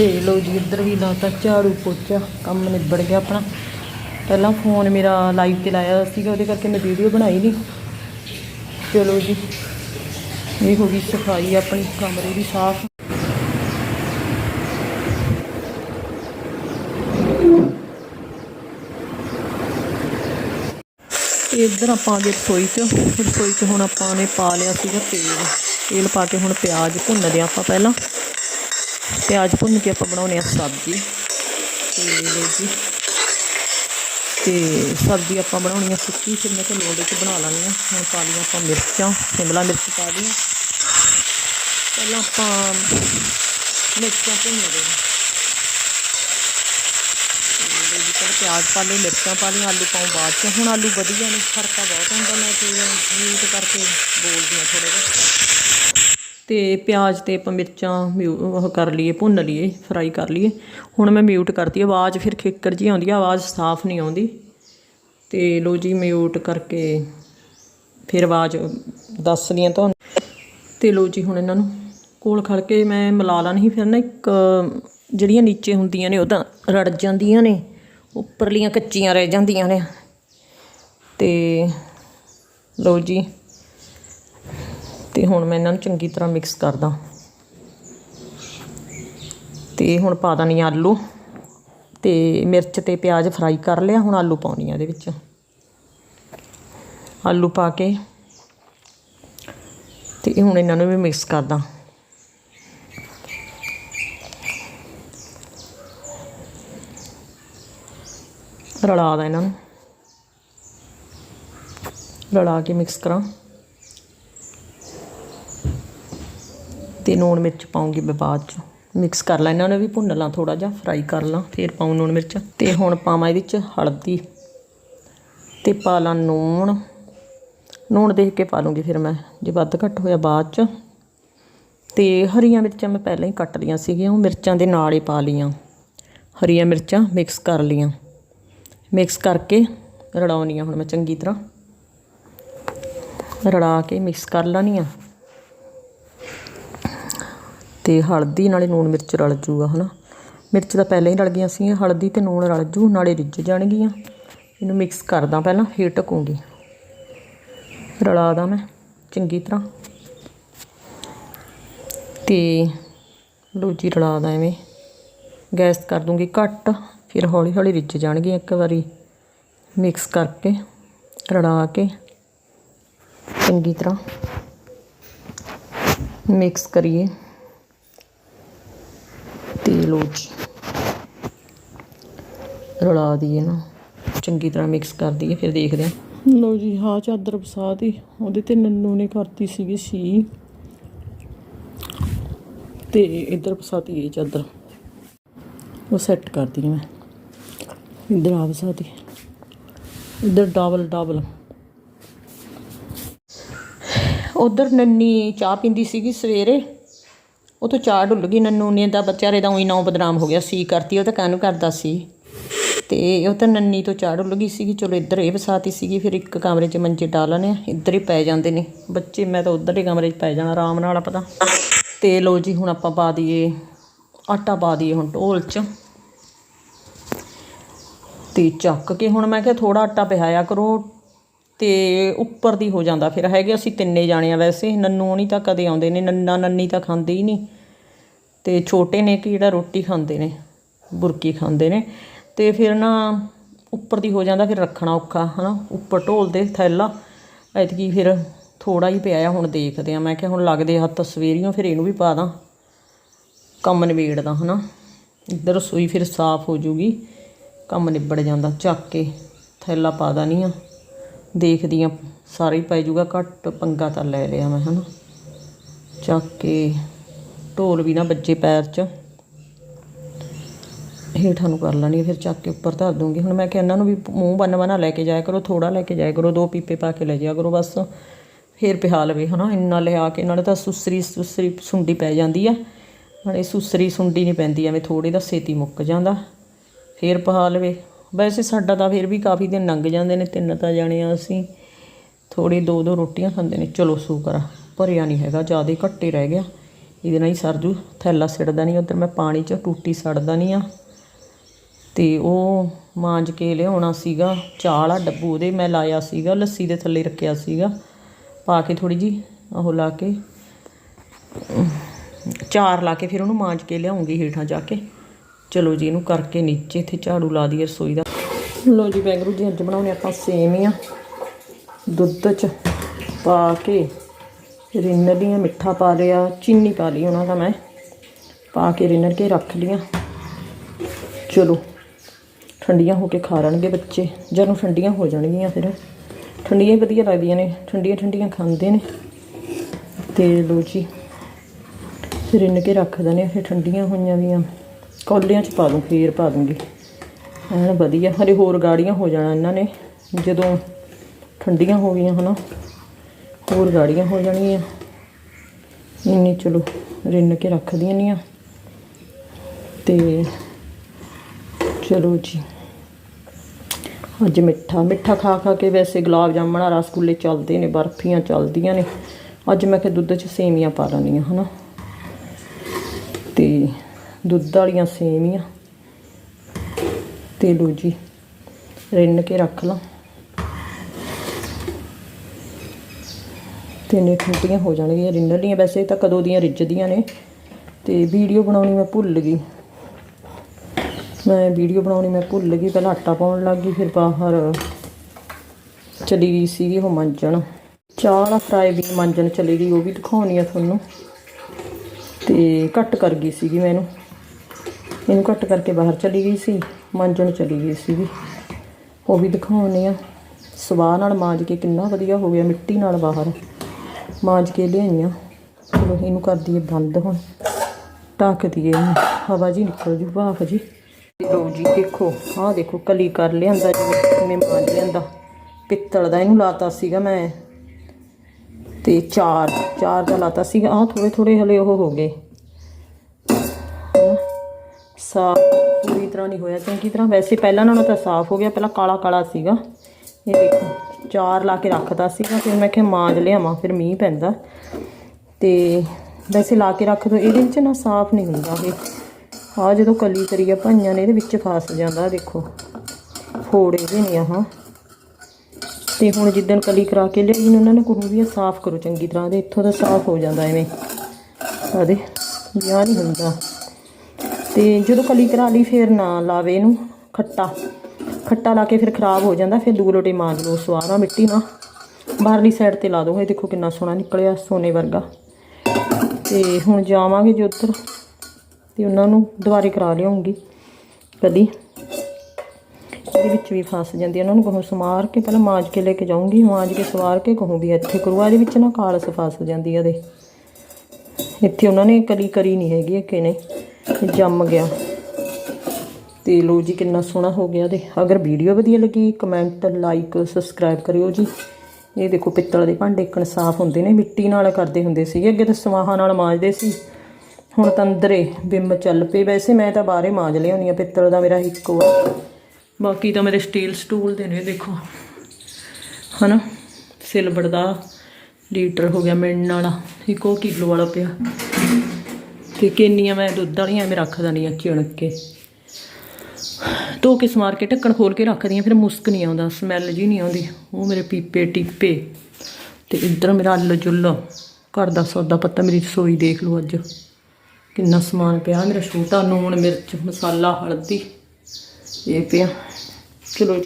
ਤੇ ਲੋ ਜੀ, ਇੱਧਰ ਵੀ ਲਾਤਾ, ਝਾੜੂ ਪੋਚਾ, ਕੰਮ ਨਿਬੜ ਗਿਆ ਆਪਣਾ। ਪਹਿਲਾਂ ਫੋਨ ਮੇਰਾ ਲਾਈਵ ਤੇ ਲਾਇਆ ਸੀਗਾ, ਉਹਦੇ ਕਰਕੇ ਮੈਂ ਵੀਡੀਓ ਬਣਾਈ ਨਹੀਂ ਚਲੋ ਜੀ, ਇਹ ਹੋ ਗਈ ਸਫ਼ਾਈ ਆਪਣੀ, ਕਮਰੇ ਦੀ ਸਾਫ਼। ਇੱਧਰ ਆਪਾਂ ਆ ਰਸੋਈ 'ਚ ਰਸੋਈ 'ਚ ਹੁਣ ਆਪਾਂ ਨੇ ਪਾ ਲਿਆ ਸੀਗਾ ਤੇਲ। ਤੇਲ ਪਾ ਕੇ ਹੁਣ ਪਿਆਜ਼ ਭੁੰਨਦੇ ਆਪਾਂ ਪਹਿਲਾਂ। ਪਿਆਜ਼ ਭੁੰਨ ਕੇ ਆਪਾਂ ਬਣਾਉਣੇ ਆ ਸਬਜ਼ੀ। ਤੇ ਲਓ ਜੀ। ਤੇ ਸਬਜ਼ੀ ਆਪਾਂ ਬਣਾਉਣੀ ਆ ਸੁੱਕੀ, ਫਿਰ ਮੈਂ ਕਿਹਾ ਲੋੜੇ 'ਚ ਬਣਾ ਲਾਂਗੇ। ਹੁਣ ਪਾ ਲਈਆਂ ਆਪਾਂ ਮਿਰਚਾਂ, ਸ਼ਿਮਲਾ ਮਿਰਚ ਪਾ ਲਈ। ਪਹਿਲਾਂ ਆਪਾਂ ਮਿਰਚਾਂ ਭੁੰਨਦੇ ਹਾਂ ਤੇ ਜੀ, ਪਹਿਲਾਂ ਪਿਆਜ਼ ਪਾ ਲਏ, ਮਿਰਚਾਂ ਪਾ ਲਈਆਂ, ਆਲੂ ਪਾਉਂ ਬਾਅਦ ਚ। ਹੁਣ ਆਲੂ ਵਧੀਆ ਨੇ ਖਰਕਾ ਬਹੁਤ ਹੁੰਦਾ, ਮੈਂ ਫਿਰ ਮਿਊਟ ਕਰਕੇ ਬੋਲਦੀ ਹਾਂ ਥੋੜਾ ਜਿਹਾ। ਤੇ ਪਿਆਜ਼ ਤੇ ਆਪਾਂ ਮਿਰਚਾਂ ਮਿਊ- ਉਹ ਕਰ ਲਈਏ, ਭੁੰਨ ਲਈਏ ਫਰਾਈ ਕਰ ਲਈਏ। ਹੁਣ ਮੈਂ ਮਿਊਟ ਕਰਤੀ, ਆਵਾਜ਼ ਫਿਰ ਖਿੱਕਰ ਜੀ ਆਉਂਦੀ ਆ, ਆਵਾਜ਼ ਸਾਫ਼ ਨਹੀਂ ਆਉਂਦੀ। ਤੇ ਲੋ ਜੀ ਮਿਊਟ ਕਰਕੇ ਫਿਰ ਆਵਾਜ਼ ਦੱਸਦੀ ਹਾਂ ਤੁਹਾਨੂੰ। ਤੇ ਲੋ ਜੀ, ਹੁਣ ਇਹਨਾਂ ਨੂੰ ਕੋਲ ਖੜ ਕੇ ਮੈਂ ਮਿਲਾ ਲਾ, ਨਹੀਂ ਫਿਰ ਨਾ ਇੱਕ ਜਿਹੜੀਆਂ ਨੀਚੇ ਹੁੰਦੀਆਂ ਨੇ ਉਹ ਤਾਂ ਰੜ ਜਾਂਦੀਆਂ ਨੇ, ਉੱਪਰਲੀਆਂ ਕੱਚੀਆਂ ਰਹਿ ਜਾਂਦੀਆਂ ਨੇ। ਤੇ ਲੋ ਜੀ ਤੇ ਹੁਣ ਮੈਂ ਇਹਨਾਂ ਨੂੰ ਚੰਗੀ ਤਰ੍ਹਾਂ ਮਿਕਸ ਕਰਦਾ। ਤੇ ਹੁਣ ਪਾ ਦਾਨੀ ਆਲੂ ਤੇ ਮਿਰਚ ਤੇ ਪਿਆਜ਼ ਫਰਾਈ ਕਰ ਲਿਆ, ਹੁਣ ਆਲੂ ਪਾਉਣੀ ਆ ਇਹਦੇ ਵਿੱਚ। ਆਲੂ ਪਾ ਕੇ ਤੇ ਹੁਣ ਇਹਨਾਂ ਨੂੰ ਵੀ ਮਿਕਸ ਕਰਦਾ। ਰਲਾ ਦਾ ਇਹਨਾਂ ਨੂੰ। ਰਲਾ ਕੇ ਮਿਕਸ ਕਰਾਂ। ਤੇ ਨੂਣ ਮਿਰਚ ਪਾਉਂਗੀ ਮੈਂ ਬਾਅਦ ਚ। ਮਿਕਸ ਕਰ ਲਾਂ ਇਹਨਾਂ ਨੂੰ ਵੀ ਭੁੰਨ ਲਾਂ ਥੋੜਾ ਜਿਹਾ ਫਰਾਈ ਕਰ ਲਾਂ, ਫਿਰ ਪਾਉਂ ਨੂਣ ਮਿਰਚ। ਤੇ ਹੁਣ ਪਾਵਾਂ ਇਹਦੇ ਚ ਹਲਦੀ। ਤੇ ਪਾ ਲਾਂ ਨੂਣ। ਨੂਣ ਦੇਖ ਕੇ ਪਾ ਲੂੰਗੀ ਫਿਰ ਮੈਂ, ਜੇ ਵੱਧ ਘੱਟ ਹੋਇਆ ਬਾਅਦ ਚ। ਤੇ ਹਰੀਆਂ ਮਿਰਚਾਂ ਮੈਂ ਪਹਿਲਾਂ ਹੀ ਕੱਟ ਲਈਆਂ ਸੀਗੀਆਂ, ਉਹ ਮਿਰਚਾਂ ਦੇ ਨਾਲ ਹੀ ਪਾ ਲਈਆਂ ਹਰੀਆਂ ਮਿਰਚਾਂ ਮਿਕਸ ਕਰ ਲਈਆਂ ਮਿਕਸ ਕਰਕੇ ਰਲਾਉਣੀਆਂ ਹੁਣ ਮੈਂ ਚੰਗੀ ਤਰ੍ਹਾਂ। ਰਲਾ ਕੇ ਮਿਕਸ ਕਰ ਲੈਣੀਆਂ। ਤੇ ਹਲਦੀ ਨਾਲੇ ਨੂਣ ਮਿਰਚ ਰਲ ਜੂਗਾ, ਹਨਾ? ਮਿਰਚ ਤਾਂ ਪਹਿਲਾਂ ਹੀ ਰਲ ਗਈਆਂ ਸੀ ਹਲਦੀ ਤੇ ਨੂਣ ਰਲ ਜੂ, ਨਾਲੇ ਰਿੱਝ ਜਾਣਗੀਆਂ। ਇਹਨੂੰ ਮਿਕਸ ਕਰਦਾ ਪਹਿਲਾਂ, ਫਿਰ ਢਕੂੰਗੀ ਰਲਾ ਦਾਂ ਮੈਂ, ਚੰਗੀ ਤਰ੍ਹਾਂ। ਤੇ ਲੂਜੀ ਰਲਾ ਦਾਂ ਐਵੇਂ। ਗੈਸ ਕਰ ਦੂੰਗੀ ਘੱਟ, ਫਿਰ ਹੌਲੀ ਹੌਲੀ ਰਿੱਝ ਜਾਣਗੀਆਂ ਇੱਕ ਵਾਰੀ। ਮਿਕਸ ਕਰਕੇ, ਰਲਾ ਕੇ। ਚੰਗੀ ਤਰ੍ਹਾਂ। ਮਿਕਸ ਕਰੀਏ। ਤੇ ਰਲਾ ਦਈਏ ਨਾ। ਚੰਗੀ ਤਰ੍ਹਾਂ ਮਿਕਸ ਕਰ ਦਈਏ, ਫਿਰ ਦੇਖਦੇ ਹਾਂ। ਲੋ ਜੀ ਹਾਂ ਚਾਦਰ ਵਸਾ ਦੀ ਉਹਦੇ ਤੇ ਨੰਨੂ ਨੇ ਕਰਤੀ ਸੀਗੀ ਸੀ ਤੇ ਇੱਧਰ ਵਸਾਤੀ ਇਹ ਚਾਦਰ। ਉਹ ਸੈੱਟ ਕਰਦੀ ਹਾਂ ਮੈਂ। ਇੱਧਰ ਆ ਵਸਾਤੀ ਇੱਧਰ ਡਬਲ ਡਬਲ ਉਧਰ ਨੰਨੀ ਚਾਹ ਪੀਂਦੀ ਸੀਗੀ ਸਵੇਰੇ। ਉਹ ਤੋਂ ਚਾਹ ਡੁੱਲ ਗਈ ਨੰਨੂ ਨੇ ਦਾ ਵਿਚਾਰੇ ਦਾ ਉਹੀ ਨੌ ਬਦਨਾਮ ਹੋ ਗਿਆ ਸੀ, ਕਰਤੀ, ਉਹ ਤਾਂ ਕਾਹਨੂੰ ਕਰਦਾ ਸੀ। ਤੇ ਉਹ ਤਾਂ ਨੰਨੀ ਤੋਂ ਚਾਹ ਡੁੱਲ ਗਈ ਸੀਗੀ, ਚਲੋ ਇੱਧਰ ਇਹ ਵਸਾਤੀ ਸੀਗੀ, ਫਿਰ ਇੱਕ ਕਮਰੇ 'ਚ ਮੰਜੇ ਡਾਲਣੇ ਆ, ਇੱਧਰ ਹੀ ਪੈ ਜਾਂਦੇ ਨੇ। ਬੱਚੇ, ਮੈਂ ਤਾਂ ਉੱਧਰ ਹੀ ਕਮਰੇ 'ਚ ਪੈ ਜਾਣਾ ਆਰਾਮ ਨਾਲ ਆਪਦਾ ਤੇ। ਲੋ ਜੀ, ਹੁਣ ਆਪਾਂ ਪਾ ਦਈਏ, ਆਟਾ ਪਾ ਦਈਏ ਹੁਣ ਢੋਲ 'ਚ। ਤੇ ਚੱਕ ਕੇ ਹੁਣ ਮੈਂ ਕਿਹਾ ਥੋੜਾ ਆਟਾ ਪਿਹਾਇਆ ਕਰੋ ਤੇ ਉੱਪਰ ਦੀ ਹੋ ਜਾਂਦਾ ਫਿਰ। ਹੈਗੇ ਅਸੀਂ ਤਿੰਨੇ ਜਾਣੇ ਆ ਵੈਸੇ। ਨੰਨੂ ਨਹੀਂ ਤਾਂ ਕਦੇ ਆਉਂਦੇ ਨੇ। ਨੰਨਾ ਨੰਨੀ ਤਾਂ ਖਾਂਦੇ ਹੀ ਨਹੀਂ। ਤੇ ਛੋਟੇ ਨੇ ਕਿ ਜਿਹੜਾ ਰੋਟੀ ਖਾਂਦੇ ਨੇ, ਬੁਰਕੀ ਖਾਂਦੇ ਨੇ। ਤੇ ਫਿਰ ਨਾ ਉੱਪਰ ਦੀ ਹੋ ਜਾਂਦਾ ਫਿਰ ਰੱਖਣਾ ਔਖਾ, ਹਨਾ। ਉੱਪਰ ਢੋਲਦੇ ਥੈਲਾ। ਐਤਕੀ ਫਿਰ ਥੋੜਾ ਹੀ ਪਿਆ ਆ, ਹੁਣ ਦੇਖਦੇ ਆ। ਮੈਂ ਕਿਹਾ ਹੁਣ ਲੱਗਦੇ ਹੱਥ ਸਵੇਰੀਆਂ ਫਿਰ ਇਹਨੂੰ ਵੀ ਪਾ ਦਾਂ। ਕੰਮ ਨਿਬੇੜਦਾ, ਹਨਾ। ਇੱਧਰ ਰਸੋਈ ਫਿਰ ਸਾਫ਼ ਹੋ ਜੂਗੀ। ਕੰਮ ਨਿਬੜ ਜਾਂਦਾ। ਚੱਕ ਕੇ ਥੈਲਾ ਪਾ ਦਾਂ ਨਹੀਂ ਆ। ਦੇਖਦੀ ਆ ਸਾਰਾ ਹੀ ਪੈ ਜੂਗਾ ਘੱਟ ਪੰਗਾ ਤਾਂ ਲੈ ਲਿਆ ਮੈਂ ਹਨਾ। ਚੱਕ ਕੇ ਢੋਲ ਵੀ ਨਾ ਬੱਜੇ ਪੈਰ 'ਚ। ਹੇਠਾਂ ਨੂੰ ਕਰ ਲੈਣੀ ਆ, ਫਿਰ ਚੱਕ ਕੇ ਉੱਪਰ ਧਰ ਦੂੰਗੀ। ਹੁਣ ਮੈਂ ਕਿਹਾ ਇਹਨਾਂ ਨੂੰ ਵੀ ਮੂੰਹ ਬੰਨ ਬੰਨਾ ਲੈ ਕੇ ਜਾਇਆ ਕਰੋ ਥੋੜਾ ਲੈ ਕੇ ਜਾਇਆ ਕਰੋ ਦੋ ਪੀਪੇ ਪਾ ਕੇ ਲੈ ਜਾਇਆ ਕਰੋ ਬਸ। ਫੇਰ ਪਿਹਾ ਲਵੇ ਹਨਾ। ਇੰਨਾ ਲਿਆ ਕੇ ਨਾਲੇ ਤਾਂ ਸੁਸਰੀ ਸੁਸਰੀ ਸੁੰਡੀ ਪੈ ਜਾਂਦੀ ਆ। ਨਾਲੇ ਸੁਸਰੀ ਸੁੰਡੀ ਨਹੀਂ ਪੈਂਦੀ ਐਵੇਂ ਥੋੜੇ ਦਾ ਸੇਤੀ ਮੁੱਕ ਜਾਂਦਾ। ਫੇਰ ਪਹਾ ਲਵੇ। ਵੈਸੇ ਸਾਡਾ ਤਾਂ ਫਿਰ ਵੀ ਕਾਫੀ ਦਿਨ ਲੰਘ ਜਾਂਦੇ ਨੇ, ਤਿੰਨ ਤਾਂ ਜਾਣੇ ਆ ਅਸੀਂ। ਥੋੜੀ ਦੋ ਦੋ ਰੋਟੀਆਂ ਖਾਂਦੇ ਨੇ। ਚਲੋ ਸ਼ੁਕਰ ਭਰਿਆ ਨਹੀਂ ਹੈਗਾ, ਜ਼ਿਆਦਾ ਘੱਟੇ ਰਹਿ ਗਿਆ। ਇਹਦੇ ਨਾਲ ਹੀ ਸਰਜੂ ਥੈਲਾ ਸਿੜਦਾ ਨਹੀਂ ਉਧਰ ਮੈਂ ਪਾਣੀ 'ਚ ਟੂਟੀ ਸੜਦਾ ਨਹੀਂ ਆ। ਤੇ ਉਹ ਮਾਂਜ ਕੇ ਲਿਆਉਣਾ ਸੀਗਾ, ਚਾਲ ਆ ਡੱਬੂ ਉਹਦੇ ਮੈਂ ਲਾਇਆ ਸੀਗਾ, ਲੱਸੀ ਦੇ ਥੱਲੇ ਰੱਖਿਆ ਸੀਗਾ। ਪਾ ਕੇ ਥੋੜੀ ਜੀ ਉਹ ਲਾ ਕੇ, ਚਾਰ ਲਾ ਕੇ ਫਿਰ ਉਹਨੂੰ ਮਾਂਜ ਕੇ ਲਿਆਉਂਗੀ ਹੇਠਾਂ ਜਾ ਕੇ। ਚਲੋ ਜੀ, ਇਹਨੂੰ ਕਰਕੇ ਨੀਚੇ ਇੱਥੇ ਝਾੜੂ ਲਾ ਦਈਏ ਰਸੋਈ ਦਾ। ਲੋ ਜੀ ਬੈਂਗਰੂ ਜੀ, ਅੱਜ ਬਣਾਉਣੇ ਆਪਾਂ ਸੇਵੀਆਂ ਦੁੱਧ ਚ ਪਾ ਕੇ ਰਿੰਨ ਲੀਆਂ ਮਿੱਠਾ ਪਾ ਲਿਆ, ਚੀਨੀ ਪਾ ਲਈ ਉਹਨਾਂ ਦਾ ਮੈਂ। ਪਾ ਕੇ ਰਿੰਨ ਕੇ ਰੱਖ ਲੀਆਂ। ਚਲੋ, ਠੰਡੀਆਂ ਹੋ ਕੇ ਖਾ ਲੈਣਗੇ ਬੱਚੇ। ਜਦੋਂ ਠੰਡੀਆਂ ਹੋ ਜਾਣਗੀਆਂ ਫਿਰ। ਠੰਡੀਆਂ ਹੀ ਵਧੀਆ ਲੱਗਦੀਆਂ ਨੇ, ਠੰਡੀਆਂ ਠੰਡੀਆਂ ਖਾਂਦੇ ਨੇ। ਤੇ ਲੋ ਜੀ, ਰਿੰਨ ਕੇ ਰੱਖ ਦਨੇ ਫਿਰ ਠੰਡੀਆਂ ਹੋਈਆਂ ਵੀਆਂ ਕੌਲਿਆਂ 'ਚ ਪਾ ਦੂੰ ਫੇਰ ਪਾ ਦੂੰਗੀ। ਐਨ ਵਧੀਆ ਹਰੇ ਹੋਰ ਗਾੜੀਆਂ ਹੋ ਜਾਣਾ ਇਹਨਾਂ ਨੇ। ਜਦੋਂ ਠੰਡੀਆਂ ਹੋ ਗਈਆਂ ਹਨਾ, ਹੋਰ ਗਾੜੀਆਂ ਹੋ ਜਾਣਗੀਆਂ। ਇੰਨੀ ਚਲੋ, ਰਿੰਨ ਕੇ ਰੱਖ ਦੀਆਂ ਤੇ ਚਲੋ ਜੀ। ਅੱਜ ਮਿੱਠਾ ਮਿੱਠਾ ਖਾ ਖਾ ਕੇ ਵੈਸੇ ਗੁਲਾਬ ਜਾਮਣਾ ਰਸਗੁੱਲੇ ਚੱਲਦੇ ਨੇ, ਬਰਫੀਆਂ ਚੱਲਦੀਆਂ ਨੇ। ਅੱਜ ਮੈਂ ਕਿ ਦੁੱਧ 'ਚ ਸੇਵੀਆਂ ਪਾ ਲੈਣੀਆਂ ਹਨਾ। ਤੇ ਦੁੱਧ ਵਾਲੀਆਂ ਸੇਵੀਆਂ ਤੇ ਲੋ ਜੀ, ਰਿੰਨ ਕੇ ਰੱਖ ਲਾਂ। ਤੇ ਨੇ ਹੋ ਜਾਣਗੀਆਂ ਰਿੰਨ ਲੀਆਂ ਵੈਸੇ ਤਾਂ ਕਦੋਂ ਦੀਆਂ ਰਿੱਝਦੀਆਂ ਨੇ, ਤੇ ਵੀਡੀਓ ਬਣਾਉਣੀ ਮੈਂ ਭੁੱਲ ਗਈ। ਮੈਂ ਵੀਡੀਓ ਬਣਾਉਣੀ ਮੈਂ ਭੁੱਲ ਗਈ, ਪਹਿਲਾਂ ਆਟਾ ਪਾਉਣ ਲੱਗ ਗਈ, ਫਿਰ ਬਾਹਰ ਚਲੀ ਗਈ ਸੀਗੀ ਉਹ ਮੰਜਣ। ਚਾਹ ਵਾਲਾ ਫਰਾਈ ਵੀ ਮੰਜਣ ਚਲੀ ਗਈ, ਉਹ ਵੀ ਦਿਖਾਉਣੀ ਆ ਤੁਹਾਨੂੰ। ਤੇ ਕੱਟ ਕਰ ਗਈ ਸੀਗੀ ਮੈਨੂੰ ਇਹਨੂੰ ਇਹਨੂੰ ਕੱਟ ਕਰਕੇ ਬਾਹਰ ਚਲੀ ਗਈ ਸੀ, ਮਾਂਜਣ ਚਲੀ ਗਈ ਸੀਗੀ। ਉਹ ਵੀ ਦਿਖਾਉਣੇ ਆ। ਸਵਾਹ ਨਾਲ ਮਾਂਜ ਕੇ ਕਿੰਨਾ ਵਧੀਆ ਹੋ ਗਿਆ, ਮਿੱਟੀ ਨਾਲ ਬਾਹਰ। ਮਾਂਜ ਕੇ ਲਿਆਈਆਂ। ਚਲੋ ਇਹਨੂੰ ਕਰ ਦਈਏ ਬੰਦ ਹੁਣ। ਢੱਕ ਦਈਏ ਹਵਾ ਜੀ ਨਿਕਲ ਜੂ ਭਾਫ ਜੀ। ਲੋ ਜੀ, ਦੇਖੋ, ਆਹ ਦੇਖੋ, ਕਲੀ ਕਰ ਲਿਆਂਦਾ ਜਿਵੇਂ ਮੈਂ ਮਾਂਜ ਲਿਆਂਦਾ। ਪਿੱਤਲ ਦਾ ਇਹਨੂੰ ਲਾਤਾ ਸੀਗਾ ਮੈਂ। ਤੇ ਚਾਰ ਚਾਰ ਦਾ ਲਾਤਾ ਸੀਗਾ। ਆਹ ਥੋੜੇ ਥੋੜੇ ਹਲੇ ਉਹ ਹੋ ਗਏ। ਸਾਫ਼ ਪੂਰੀ ਤਰ੍ਹਾਂ ਨਹੀਂ ਹੋਇਆ। ਚੰਗੀ ਤਰ੍ਹਾਂ ਵੈਸੇ ਪਹਿਲਾਂ ਨਾਲੋਂ ਤਾਂ ਸਾਫ਼ ਹੋ ਗਿਆ, ਪਹਿਲਾਂ ਕਾਲਾ ਕਾਲਾ ਸੀਗਾ। ਇਹ ਦੇਖੋ, ਚਾਰ ਲਾ ਕੇ ਰੱਖਦਾ ਸੀਗਾ, ਫਿਰ ਮੈਂ ਕਿਹਾ ਮਾਂਜ ਲਿਆਵਾਂ, ਫਿਰ ਮੀਂਹ ਪੈਂਦਾ। ਤੇ ਵੈਸੇ ਲਾ ਕੇ ਰੱਖ ਦੋ, ਇਹਦੇ ਵਿੱਚ ਨਾ ਸਾਫ਼ ਨਹੀਂ ਹੁੰਦਾ ਇਹ। ਆ ਜਦੋਂ ਕਲੀ ਕਰੀ ਭਾਈਆਂ ਨੇ, ਇਹਦੇ ਵਿੱਚ ਫਸ ਜਾਂਦਾ, ਦੇਖੋ। ਫੋੜੇ ਜਿਹੇ ਨੇ ਆਹ ਤੇ ਹੁਣ ਜਿੱਦਣ ਕਲੀ ਕਰਾ ਕੇ ਲਿਆਈ ਨੇ, ਉਹਨਾਂ ਨੇ ਕੁਰੂ ਵੀ ਇਹ ਸਾਫ਼ ਕਰੋ ਚੰਗੀ ਤਰ੍ਹਾਂ ਦੇ ਇੱਥੋਂ ਦਾ ਸਾਫ਼ ਹੋ ਜਾਂਦਾ ਐਵੇਂ। ਆਦੇ ਵਿਆਹ ਨਹੀਂ ਹੁੰਦਾ। ਤੇ ਜਦੋਂ ਕਲੀ ਕਰਾ ਲਈ, ਫਿਰ ਨਾ ਲਾਵੇ ਇਹਨੂੰ ਖੱਟਾ। ਖੱਟਾ ਲਾ ਕੇ ਫਿਰ ਖਰਾਬ ਹੋ ਜਾਂਦਾ, ਫਿਰ ਦੋ ਲੋਟੇ ਮਾਂਜ ਲਓ ਸਵਾਰਾ ਮਿੱਟੀ ਨਾਲ। ਬਾਹਰਲੀ ਸਾਈਡ ਤੇ ਲਾ ਦੋ, ਇਹ ਦੇਖੋ ਕਿੰਨਾ ਸੋਹਣਾ ਨਿਕਲਿਆ, ਸੋਨੇ ਵਰਗਾ। ਤੇ ਹੁਣ ਜਾਵਾਂਗੇ ਜੀ ਉੱਧਰ, ਤੇ ਉਹਨਾਂ ਨੂੰ ਦੁਬਾਰੇ ਕਰਾ ਲਿਆਉਂਗੀ ਕਦੀ ਇਹਦੇ ਵਿੱਚ ਵੀ ਫਸ ਜਾਂਦੀ ਉਹਨਾਂ ਨੂੰ ਕਹੂੰ ਸਮਾਰ ਕੇ, ਪਹਿਲਾਂ ਮਾਂਜ ਕੇ ਲੈ ਕੇ ਜਾਊਂਗੀ, ਮਾਂਜ ਕੇ ਸਵਾਰ ਕੇ ਕਹੂੰ ਵੀ ਇੱਥੇ ਕਰਵਾ ਇਹਦੇ ਵਿੱਚ ਨਾ ਕਾਲਸ ਫਸ ਜਾਂਦੀ ਹੈ ਇਹਦੇ ਇੱਥੇ ਉਹਨਾਂ ਨੇ ਕਲੀ ਕਰੀ ਨਹੀਂ ਹੈਗੀ ਇਹ ਕਿਨੇ ਜੰਮ ਗਿਆ। ਤੇ ਲੋ ਜੀ ਕਿੰਨਾ ਸੋਹਣਾ ਹੋ ਗਿਆ ਦੇ ਅਗਰ ਵੀਡੀਓ ਵਧੀਆ ਲੱਗੀ ਕਮੈਂਟ ਲਾਈਕ ਸਬਸਕ੍ਰਾਈਬ ਕਰਿਓ ਜੀ। ਇਹ ਦੇਖੋ ਪਿੱਤਲ ਦੇ ਭਾਂਡੇ ਇੱਕਣ ਸਾਫ਼ ਹੁੰਦੇ ਨੇ, ਮਿੱਟੀ ਨਾਲ ਕਰਦੇ ਹੁੰਦੇ ਸੀਗੇ, ਅੱਗੇ ਤਾਂ ਸਵਾਹਾਂ ਨਾਲ ਮਾਂਜਦੇ ਸੀ। ਹੁਣ ਤਾਂ ਅੰਦਰੇ ਬਿੰਮ ਚੱਲ ਪਏ, ਵੈਸੇ ਮੈਂ ਤਾਂ ਬਾਹਰੇ ਮਾਂਜ ਲਿਆਉਂਦੀ ਆ ਪਿੱਤਲ ਦਾ ਮੇਰਾ ਇੱਕੋ ਆ। ਬਾਕੀ ਤਾਂ ਮੇਰੇ ਸਟੀਲ ਸਟੂਲ ਦੇ ਨੇ, ਦੇਖੋ। ਹਨਾ? ਸਿਲਵਰ ਦਾ ਲੀਟਰ ਹੋ ਗਿਆ ਮਿੰਨ ਵਾਲਾ, ਇੱਕ ਉਹ ਕਿਲੋ ਵਾਲਾ ਪਿਆ। ਤੇ ਕਿੰਨੀਆਂ ਮੈਂ ਦੁੱਧ ਵਾਲੀਆਂ ਐਵੇਂ ਰੱਖ ਦਿੰਦੀ ਆ ਚਿਣਕ ਕੇ। ਧੋ ਕੇ ਸਮਾਰ ਕੇ ਢੱਕਣ ਖੋਲ ਕੇ ਰੱਖਦੀ ਆ ਫਿਰ ਮੁਸਕ ਨਹੀਂ ਆਉਂਦਾ ਸਮੈਲ ਜੀ ਨਹੀਂ ਆਉਂਦੀ। ਉਹ ਮੇਰੇ ਪੀਪੇ ਟੀਪੇ। ਤੇ ਇੱਧਰ ਮੇਰਾ ਅੱਲ ਜੁੱਲ, ਘਰ ਦਾ ਸੌਦਾ ਪੱਤਾ ਮੇਰੀ ਰਸੋਈ ਦੇਖ ਲਓ ਅੱਜ। ਕਿੰਨਾ ਸਮਾਨ ਪਿਆ, ਮੇਰਾ ਛੋਟਾ ਨੂਣ ਮਿਰਚ, ਮਸਾਲਾ, ਹਲਦੀ, ਇਹ ਪਿਆ। ਚਲੋ